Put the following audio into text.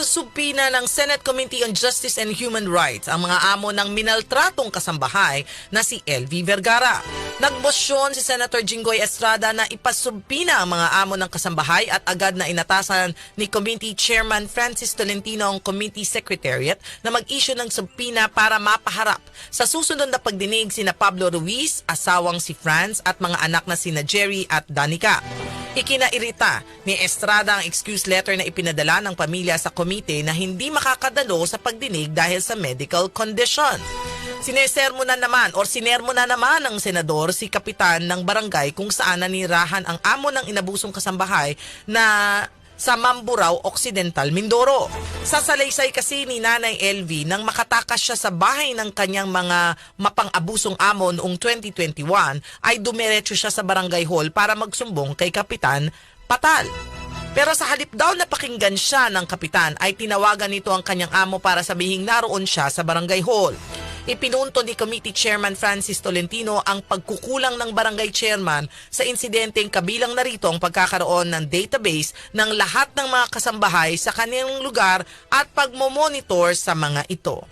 sa subpina ng Senate Committee on Justice and Human Rights ang mga amo ng minaltratong kasambahay na si LV Vergara. Nagbosyon si Senator Jinggoy Estrada na ipasubpina ang mga amo ng kasambahay at agad na inatasan ni Committee Chairman Francis Tolentino ang Committee Secretariat na mag-issue ng subpina para mapaharap sa susunod na pagdinig sina Pablo Ruiz, asawang si Franz at mga anak na sina Jerry at Danica. Ikinairita ni Estrada ang excuse letter na ipinadala ng pamilya sa komite na hindi makakadalo sa pagdinig dahil sa medical condition. Sinesermo na naman or sinermo na naman ng senador si kapitan ng barangay kung saan nanirahan ang amo ng inabusong kasambahay na sa Mamburao Occidental, Mindoro. Sa salaysay kasi ni Nanay LV nang makatakas siya sa bahay ng kanyang mga mapang-abusong amo noong 2021 ay dumiretso siya sa barangay hall para magsumbong kay Kapitan Patal. Pero sa halip daw na pakinggan siya ng kapitan ay tinawagan nito ang kanyang amo para sabihing naroon siya sa barangay hall. Ipinunto ni Committee Chairman Francis Tolentino ang pagkukulang ng barangay chairman sa insidenteng kabilang narito ang pagkakaroon ng database ng lahat ng mga kasambahay sa kanilang lugar at pagmomonitor sa mga ito.